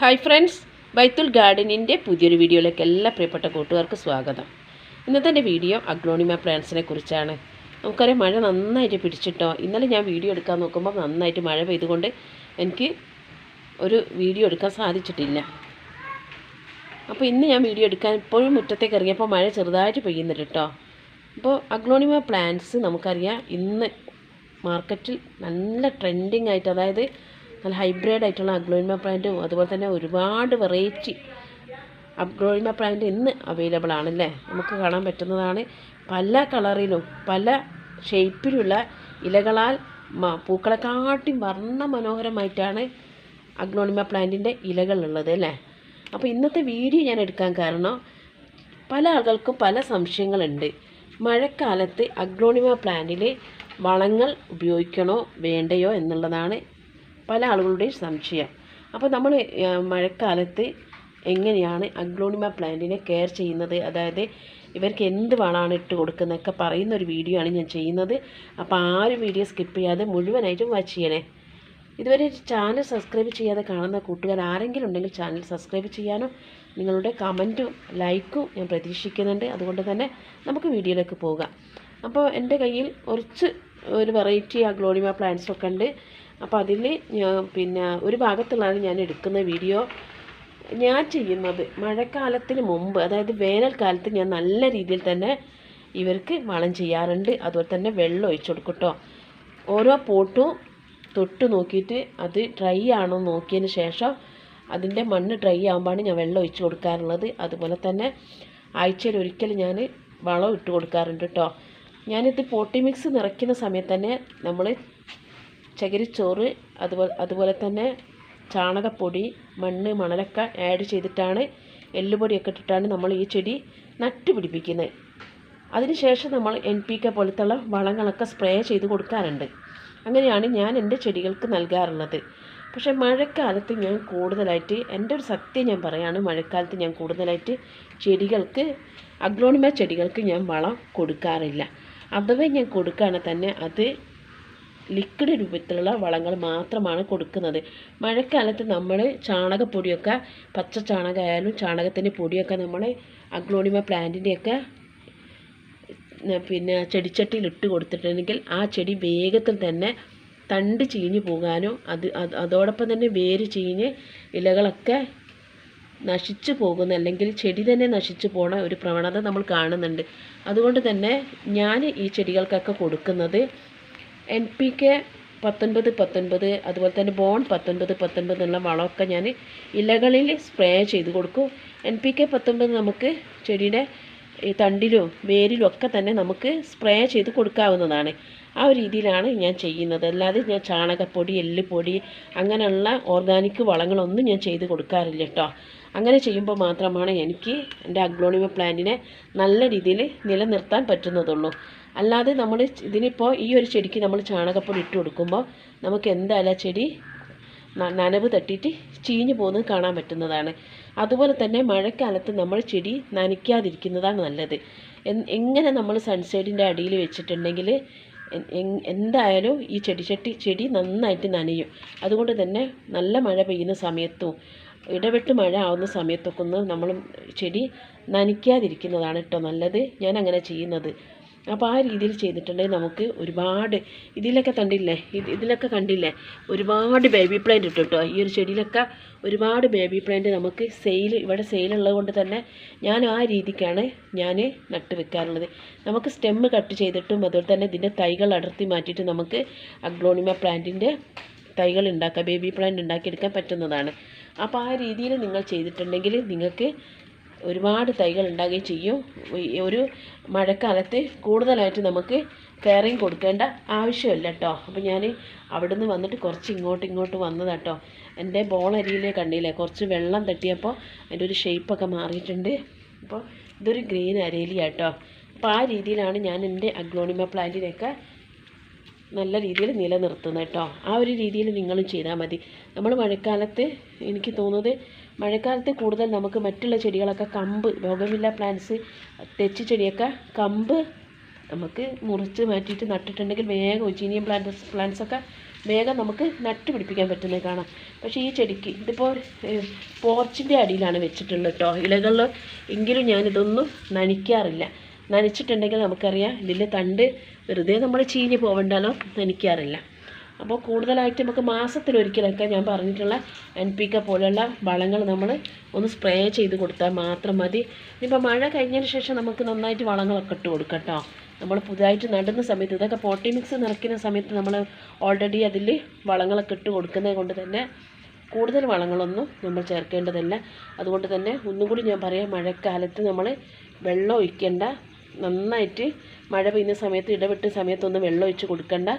Hi friends ബൈത്തുൽ ഗാർഡനിന്റെ പുതിയൊരു വീഡിയോയിലേക്ക് എല്ലാ പ്രിയപ്പെട്ട കൂട്ടുകാർക്ക് സ്വാഗതം. ഇന്നത്തെ എന്റെ വീഡിയോ അഗ്ലോണിമ പ്ലാന്റ്സിനെ കുറിച്ചാണ്. നമുക്കറിയാം മഴ നന്നായിട്ട് പിടിച്ചിട്ടോ. ഇന്നലെ ഞാൻ വീഡിയോ എടുക്കാൻ നോക്കുമ്പോൾ നന്നായിട്ട് മഴ പെയ്തുകൊണ്ട് എനിക്ക് ഒരു വീഡിയോ എടുക്കാൻ സാധിച്ചിട്ടില്ല. അപ്പോൾ ഇന്ന് ഞാൻ വീഡിയോ എടുക്കാൻ ഇപ്പോഴും മുറ്റത്തേക്ക് ഇറങ്ങിയപ്പോൾ മഴ ചെറുതായിട്ട് പെയ്യുന്നുണ്ട് കേട്ടോ. അപ്പോൾ അഗ്ലോണിമ പ്ലാന്റ്സ് നമുക്കറിയാം ഇന്ന് മാർക്കറ്റിൽ നല്ല ട്രെൻഡിങ് ആയിട്ട് അതായത് നല്ല ഹൈബ്രിഡ് ആയിട്ടുള്ള അഗ്ലോയിമ പ്ലാന്റും അതുപോലെ തന്നെ ഒരുപാട് വെറൈറ്റി അഗ്ലോയിമ പ്ലാന്റ് ഇന്ന് അവൈലബിൾ ആണല്ലേ നമുക്ക് കാണാൻ പറ്റുന്നതാണ്. പല കളറിലും പല ഷേപ്പിലുള്ള ഇലകളാൽ പൂക്കളെക്കാട്ടി വർണ മനോഹരമായിട്ടാണ് അഗ്ലോണിമ പ്ലാന്റിന്റെ ഇലകളുള്ളത് അല്ലേ അപ്പോൾ ഇന്നത്തെ വീഡിയോ ഞാൻ എടുക്കാൻ കാരണം പല ആളുകൾക്കും പല സംശയങ്ങളുണ്ട്. മഴക്കാലത്ത് അഗ്ലോണിമ പ്ലാന്റിൽ വളങ്ങൾ ഉപയോഗിക്കണോ വേണ്ടയോ എന്നുള്ളതാണ് പല ആളുകളുടെയും സംശയം. അപ്പോൾ നമ്മൾ മഴക്കാലത്ത് എങ്ങനെയാണ് അഗ്ലോണിമ പ്ലാന്റിനെ കെയർ ചെയ്യുന്നത്? അതായത് ഇവർക്ക് എന്ത് വളമാണ് ഇട്ട് കൊടുക്കുന്നതൊക്കെ പറയുന്ന ഒരു വീഡിയോ ആണ് ഞാൻ ചെയ്യുന്നത്. അപ്പോൾ ആരും വീഡിയോ സ്കിപ്പ് ചെയ്യാതെ മുഴുവനായിട്ടും വാച്ച് ചെയ്യണേ. ഇതുവരെ ചാനൽ സബ്സ്ക്രൈബ് ചെയ്യാതെ കാണുന്ന കൂട്ടുകാർ ആരെങ്കിലും ഉണ്ടെങ്കിൽ ചാനൽ സബ്സ്ക്രൈബ് ചെയ്യാനോ നിങ്ങളുടെ കമന്റും ലൈക്കും ഞാൻ പ്രതീക്ഷിക്കുന്നുണ്ട്. അതുകൊണ്ട് തന്നെ നമുക്ക് വീഡിയോയിലേക്ക് പോകാം. അപ്പോൾ എന്റെ കയ്യിൽ കുറച്ച് ഒരു വെറൈറ്റി അഗ്ലോണിമ പ്ലാന്റ്സ് ഒക്കെ ഉണ്ട്. അപ്പോൾ അതിൽ പിന്നെ ഒരു ഭാഗത്തുള്ളതാണ് ഞാൻ എടുക്കുന്ന വീഡിയോ. ഞാൻ ചെയ്യുന്നത് മഴക്കാലത്തിന് മുമ്പ് അതായത് വേനൽക്കാലത്ത് ഞാൻ നല്ല രീതിയിൽ തന്നെ ഇവർക്ക് വളം ചെയ്യാറുണ്ട്. അതുപോലെ തന്നെ വെള്ളം ഒഴിച്ചു കൊടുക്കട്ടോ കേട്ടോ ഓരോ പോട്ടും തൊട്ട് നോക്കിയിട്ട് അത് ഡ്രൈ ആണോ നോക്കിയതിന് ശേഷം അതിന്റെ മണ്ണ് ഡ്രൈ ആകുമ്പോഴാണ് ഞാൻ വെള്ളം ഒഴിച്ചു കൊടുക്കാറുള്ളത്. അതുപോലെ തന്നെ ആഴ്ചയിൽ ഒരിക്കൽ ഞാൻ വളം ഇട്ട് കൊടുക്കാറുണ്ട് കേട്ടോ ഞാനിത് പോട്ടി മിക്സ് നിറയ്ക്കുന്ന സമയത്ത് തന്നെ നമ്മൾ ചകിരിച്ചോറ് അതുപോലെ അതുപോലെ തന്നെ ചാണകപ്പൊടി മണ്ണ് മണലൊക്കെ ആഡ് ചെയ്തിട്ടാണ് എല്ലുപൊടിയൊക്കെ ഇട്ടിട്ടാണ് നമ്മൾ ഈ ചെടി നട്ടുപിടിപ്പിക്കുന്നത് അതിനുശേഷം നമ്മൾ എൻ പി കെ പോലത്തുള്ള വളങ്ങളൊക്കെ സ്പ്രേ ചെയ്ത് കൊടുക്കാറുണ്ട്. അങ്ങനെയാണ് ഞാൻ എന്റെ ചെടികൾക്ക് നൽകാറുള്ളത്. പക്ഷേ മഴക്കാലത്ത് ഞാൻ കൂടുതലായിട്ട് എന്റെ ഒരു സത്യം ഞാൻ പറയുകയാണ് മഴക്കാലത്ത് ഞാൻ കൂടുതലായിട്ട് ചെടികൾക്ക് അഗ്ലോണിമ ചെടികൾക്ക് ഞാൻ വളം കൊടുക്കാറില്ല. അഥവാ ഞാൻ കൊടുക്കുകയാണെങ്കിൽ തന്നെ അത് ലിക്വിഡ് രൂപത്തിലുള്ള വളങ്ങൾ മാത്രമാണ് കൊടുക്കുന്നത്. മഴക്കാലത്ത് നമ്മൾ ചാണകപ്പൊടിയൊക്കെ പച്ച ചാണകമായാലും ചാണകത്തിന്റെ പൊടിയൊക്കെ നമ്മൾ അഗ്ലോണിമ പ്ലാന്റിന്റെയൊക്കെ പിന്നെ ചെടിച്ചട്ടിയിൽ ഇട്ട് കൊടുത്തിട്ടുണ്ടെങ്കിൽ ആ ചെടി വേഗത്തിൽ തന്നെ തണ്ട് ചീഞ്ഞു പോകാനും അത് അത് അതോടൊപ്പം തന്നെ വേര് ചീഞ്ഞ് ഇലകളൊക്കെ നശിച്ചു പോകുന്ന അല്ലെങ്കിൽ ചെടി തന്നെ നശിച്ചു പോണ ഒരു പ്രവണത നമ്മൾ കാണുന്നുണ്ട്. അതുകൊണ്ട് തന്നെ ഞാൻ ഈ ചെടികൾക്കൊക്കെ കൊടുക്കുന്നത് എൻ പി കെ പത്തൊൻപത് പത്തൊൻപത് അതുപോലെ തന്നെ ബോൺ പത്തൊൻപത് പത്തൊൻപത് എന്നുള്ള വളമൊക്കെ ഞാൻ ഇലകളിൽ സ്പ്രേ ചെയ്ത് കൊടുക്കും. എൻ പി കെ പത്തൊൻപത് നമുക്ക് ചെടിയുടെ ഈ തണ്ടിലും വേരിലും ഒക്കെ തന്നെ നമുക്ക് സ്പ്രേ ചെയ്ത് കൊടുക്കാവുന്നതാണ്. ആ ഒരു രീതിയിലാണ് ഞാൻ ചെയ്യുന്നത്. അല്ലാതെ ഞാൻ ചാണകപ്പൊടി എല്ലുപൊടി അങ്ങനെയുള്ള ഓർഗാനിക് വളങ്ങളൊന്നും ഞാൻ ചെയ്ത് കൊടുക്കാറില്ല കേട്ടോ അങ്ങനെ ചെയ്യുമ്പോൾ മാത്രമാണ് എനിക്ക് എന്റെ അഗ്ലോണിമ പ്ലാന്റിനെ നല്ല രീതിയിൽ നിലനിർത്താൻ പറ്റുന്നതുള്ളൂ. അല്ലാതെ നമ്മൾ ഇതിനിപ്പോൾ ഈ ഒരു ചെടിക്ക് നമ്മൾ ചാണകപ്പൊടി ഇട്ട് കൊടുക്കുമ്പോൾ നമുക്ക് എന്തായാലും ചെടി നനവ് തട്ടിയിട്ട് ചീഞ്ഞു പോകുന്നത് കാണാൻ പറ്റുന്നതാണ്. അതുപോലെ തന്നെ മഴക്കാലത്ത് നമ്മൾ ചെടി നനയ്ക്കാതിരിക്കുന്നതാണ് നല്ലത്. എങ്ങനെ നമ്മൾ സൺസൈഡിന്റെ അടിയിൽ വെച്ചിട്ടുണ്ടെങ്കിൽ എന്തായാലും ഈ ചെടിച്ചട്ടി ചെടി നന്നായിട്ട് നനയും. അതുകൊണ്ട് തന്നെ നല്ല മഴ പെയ്യുന്ന സമയത്തും ഇടവിട്ട് മഴ ആവുന്ന സമയത്തൊക്കെ ഒന്ന് നമ്മൾ ചെടി നനയ്ക്കാതിരിക്കുന്നതാണ് കേട്ടോ നല്ലത്. ഞാൻ അങ്ങനെ ചെയ്യുന്നത്. അപ്പോൾ ആ രീതിയിൽ ചെയ്തിട്ടുണ്ടെങ്കിൽ നമുക്ക് ഒരുപാട് ഇതിലൊക്കെ കണ്ടില്ലേ? ഇത് ഇതിലൊക്കെ കണ്ടില്ലേ? ഒരുപാട് ബേബി പ്ലാന്റ് ഇട്ടു കേട്ടോ ഈ ഒരു ചെടിയിലൊക്കെ ഒരുപാട് ബേബി പ്ലാന്റ് നമുക്ക് സെയിൽ ഇവിടെ സെയിലുള്ളത് കൊണ്ട് തന്നെ ഞാൻ ആ രീതിക്കാണ് ഞാൻ നട്ട് വെക്കാറുള്ളത്. നമുക്ക് സ്റ്റെമ്മ് കട്ട് ചെയ്തിട്ടും അതുപോലെ തന്നെ ഇതിന്റെ തൈകൾ അടർത്തി മാറ്റിയിട്ട് നമുക്ക് അഗ്ലോണിമ പ്ലാന്റിന്റെ തൈകൾ ഉണ്ടാക്കാം ബേബി പ്ലാന്റ് ഉണ്ടാക്കിയെടുക്കാൻ പറ്റുന്നതാണ്. അപ്പോൾ ആ രീതിയിൽ നിങ്ങൾ ചെയ്തിട്ടുണ്ടെങ്കിൽ നിങ്ങൾക്ക് ഒരുപാട് തൈകൾ ഉണ്ടാകുകയും ചെയ്യും. ഒരു മഴക്കാലത്ത് കൂടുതലായിട്ട് നമുക്ക് കെയറിങ് കൊടുക്കേണ്ട ആവശ്യമില്ല കേട്ടോ അപ്പോൾ ഞാൻ അവിടെ നിന്ന് വന്നിട്ട് കുറച്ച് ഇങ്ങോട്ട് ഇങ്ങോട്ട് കേട്ടോ എന്റെ ബോളരിയിൽ കണ്ടില്ലേ കുറച്ച് വെള്ളം തട്ടിയപ്പോൾ അതിന്റെ ഒരു ഷേപ്പൊക്കെ മാറിയിട്ടുണ്ട്. അപ്പോൾ ഇതൊരു ഗ്രീൻ അരയിലിയാട്ടോ അപ്പോൾ ആ രീതിയിലാണ് ഞാൻ എന്റെ അഗ്ലോണിമ പ്ലാന്റിനെയൊക്കെ നല്ല രീതിയിൽ നിലനിർത്തുന്നത് കേട്ടോ ആ ഒരു രീതിയിൽ നിങ്ങളും ചെയ്താൽ മതി. നമ്മൾ മഴക്കാലത്ത് എനിക്ക് തോന്നുന്നത് മഴക്കാലത്ത് കൂടുതൽ നമുക്ക് മറ്റുള്ള ചെടികളൊക്കെ കമ്പ് ബോഗമില്ല പ്ലാന്റ്സ് തെച്ചി ചെടിയൊക്കെ കമ്പ് നമുക്ക് മുറിച്ച് മാറ്റിയിട്ട് നട്ടിട്ടുണ്ടെങ്കിൽ വേഗം ഒജീനിയം പ്ലാന്റ്സ് പ്ലാന്റ്സൊക്കെ വേഗം നമുക്ക് നട്ട് പിടിപ്പിക്കാൻ പറ്റുന്നത് കാണാം. പക്ഷേ ഈ ചെടിക്ക് ഇതിപ്പോൾ പോർച്ചിന്റെ അടിയിലാണ് വെച്ചിട്ടുള്ളത് കേട്ടോ ഇലകളിൽ എങ്കിലും ഞാനിതൊന്നും നനയ്ക്കാറില്ല നനച്ചിട്ടുണ്ടെങ്കിൽ നമുക്കറിയാം ഇതിന്റെ തണ്ട് വെറുതെ നമ്മൾ ചീഞ്ഞ് പോവണ്ടല്ലോ നനയ്ക്കാറില്ല അപ്പോൾ കൂടുതലായിട്ട് നമുക്ക് മാസത്തിലൊരിക്കലൊക്കെ ഞാൻ പറഞ്ഞിട്ടുള്ള എൻ പി കെ പോലെയുള്ള വളങ്ങൾ നമ്മൾ ഒന്ന് സ്പ്രേ ചെയ്ത് കൊടുത്താൽ മാത്രം മതി. ഇനിയിപ്പോൾ മഴ കഴിഞ്ഞതിന് ശേഷം നമുക്ക് നന്നായിട്ട് വളങ്ങളൊക്കെ ഇട്ട് കൊടുക്കാം കേട്ടോ. നമ്മൾ പുതുതായിട്ട് നടുന്ന സമയത്ത് ഇതൊക്കെ പോട്ടി മിക്സ് നിറയ്ക്കുന്ന സമയത്ത് നമ്മൾ ഓൾറെഡി അതിൽ വളങ്ങളൊക്കെ ഇട്ട് കൊടുക്കുന്നത് കൊണ്ട് തന്നെ കൂടുതൽ വളങ്ങളൊന്നും നമ്മൾ ചേർക്കേണ്ടതല്ല. അതുകൊണ്ട് തന്നെ ഒന്നും കൂടി ഞാൻ പറയാം മഴക്കാലത്ത് നമ്മൾ വെള്ളം ഒഴിക്കേണ്ട നന്നായിട്ട് മഴ പെയ്യുന്ന സമയത്ത് ഇടവിട്ട സമയത്തൊന്നും വെള്ളം ഒഴിച്ച് കൊടുക്കണ്ട.